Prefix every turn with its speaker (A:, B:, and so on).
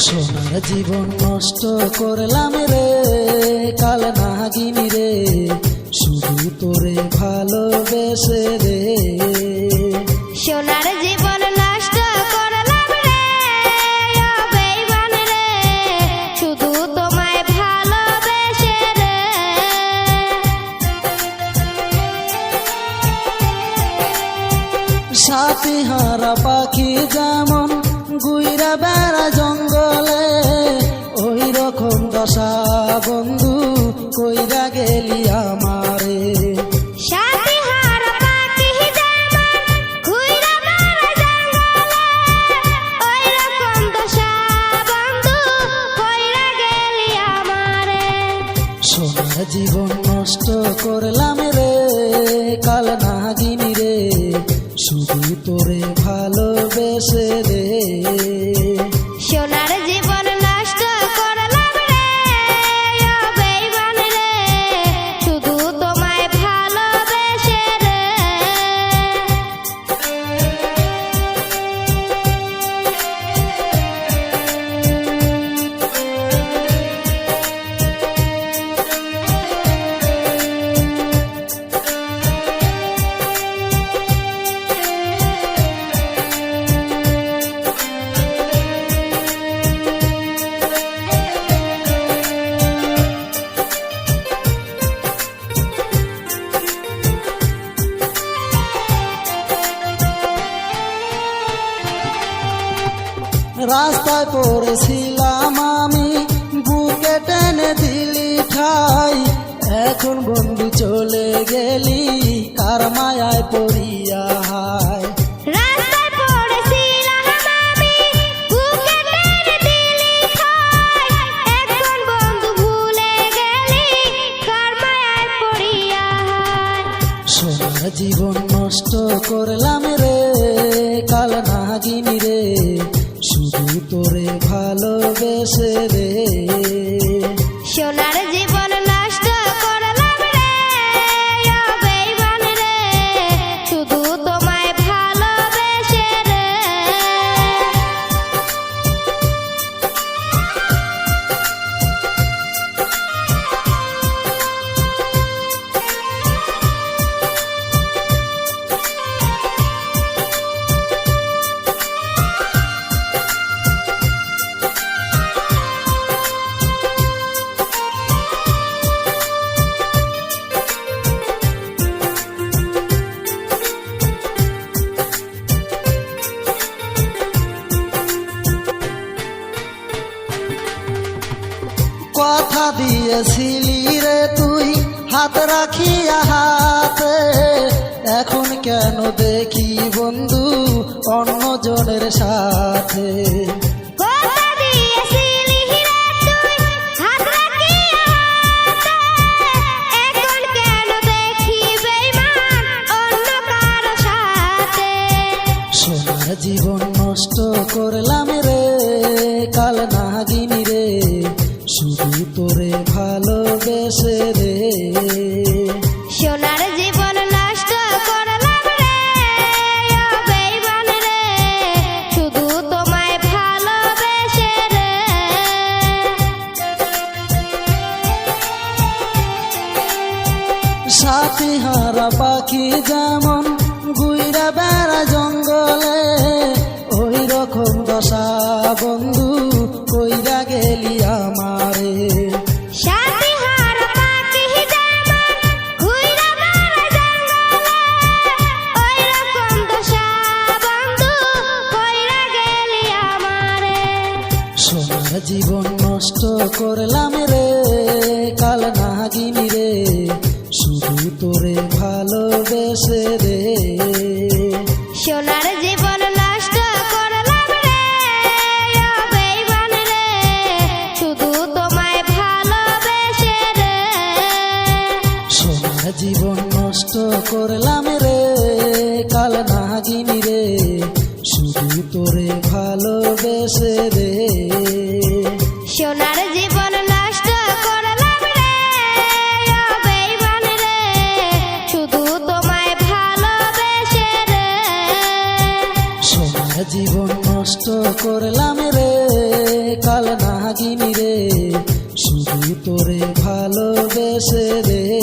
A: সোনার জীবন নষ্ট করলাম রে কাল নাগিনী রে। শুধু তোরে ভালোবেসে রে।
B: সোনার জীবন নষ্ট করলাম রে ও বেঈমান রে। শুধু তোমায় ভালোবেসে রে।
A: সাথী হারা পাখি যেমন গুইরা বন্ধু কইরা গেলি আমারে। সোনার জীবন নষ্ট করলাম রে কাল নাগিনী রে। শুধু তোরে ভালোবেসে রে। রাস্তায় পড়েছিলাম আমি বুকে টেনে দিলি ঠাই। এখন বন্ধু চলে গেলি কার মায়ায় পড়িয়া হায়। সোনার জীবন নষ্ট করলাম রে কাল নাগিনী রে। ভালোবেসে রে। দিয়েছিলি রে তুই হাত রাখিয়া হাতে এখন কেন দেখি বন্ধু অন্য জনের সাথে? জীবন নষ্ট রে সাথী পাখি যেমন গুইরা বেড়া জঙ্গলে ওই রকম দশা বন্ধু কইরা গেলি আমারে
B: সাথী হার পাখি যেমন ঘুইরা বেড়ায় জঙ্গলে, ওই রকম দশা বন্ধু কইরা গেলি আমারে।
A: সোনার জীবন নষ্ট করলাম রে কাল নাগিনী রে শুধু তোরে ভালোবেসে রে।
B: সোনার জীবন নষ্ট করলাম রে ও বেঈমান রে। শুধু তোমায় ভালোবেসে রে।
A: সোনার জীবন নষ্ট করলাম রে কাল নাগিনী রে। শুধু তোরে ভালোবেসে রে।
B: সোনার জীবন জীবন নষ্ট করলাম রে কাল নাগিনী রে। শুধু তোরে ভালোবেসে রে।